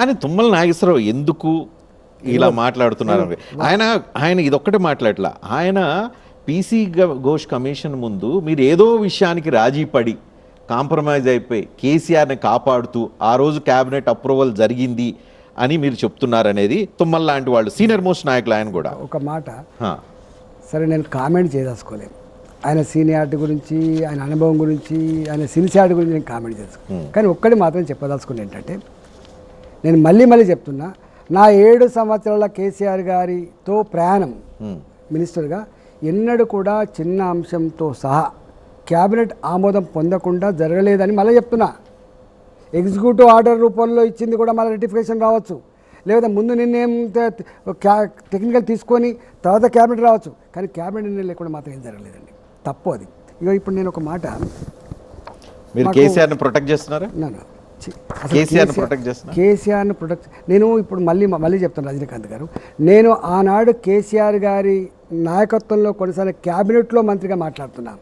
కానీ తుమ్మల నాగేశ్వరరావు ఎందుకు ఇలా మాట్లాడుతున్నారు ఆయన ఆయన ఇదొక్కటే మాట్లాడలా ఆయన పీసీ ఘోష్ కమిషన్ ముందు మీరు ఏదో విషయానికి రాజీ పడి కాంప్రమైజ్ అయిపోయి కేసీఆర్ని కాపాడుతూ ఆ రోజు క్యాబినెట్ అప్రూవల్ జరిగింది అని మీరు చెప్తున్నారనేది తుమ్మల లాంటి వాళ్ళు సీనియర్ మోస్ట్ నాయకులు ఆయన కూడా. ఒక మాట. సరే నేను కామెంట్ చేయదలుచుకోలేను ఆయన సీనియారిటీ గురించి ఆయన అనుభవం గురించి ఆయన సిన్సియారిటీ గురించి నేను కామెంట్ చేసుకో కానీ ఒక్కటి మాత్రం చెప్పదలుచుకుని ఏంటంటే నేను మళ్ళీ మళ్ళీ చెప్తున్నా నా ఏడు సంవత్సరాల కేసీఆర్ గారితో ప్రయాణం. మినిస్టర్గా ఎన్నడూ కూడా చిన్న అంశంతో సహా క్యాబినెట్ ఆమోదం పొందకుండా జరగలేదని మళ్ళీ చెప్తున్నా. ఎగ్జిక్యూటివ్ ఆర్డర్ రూపంలో ఇచ్చింది కూడా మళ్ళీ రెటిఫికేషన్ రావచ్చు. లేదా ముందు నిర్ణయం టెక్నికల్ తీసుకొని తర్వాత క్యాబినెట్ రావచ్చు. కానీ క్యాబినెట్ నిర్ణయం లేకుండా మాత్రం ఏం జరగలేదండి. తప్పు అది. ఇక ఇప్పుడు నేను ఒక మాట మీరు కేసీఆర్ని ప్రొటెక్ట్ చేస్తున్నారా? కేసీఆర్- ప్రొటెక్ట్ చేస్తున్నా? కేసీఆర్ను ప్రొటెక్ట్ నేను ఇప్పుడు మళ్ళీ మళ్ళీ చెప్తాను రజనీకాంత్ గారు. నేను ఆనాడు కేసీఆర్ గారి నాయకత్వంలో కొనసాగిన క్యాబినెట్లో మంత్రిగా మాట్లాడుతున్నాను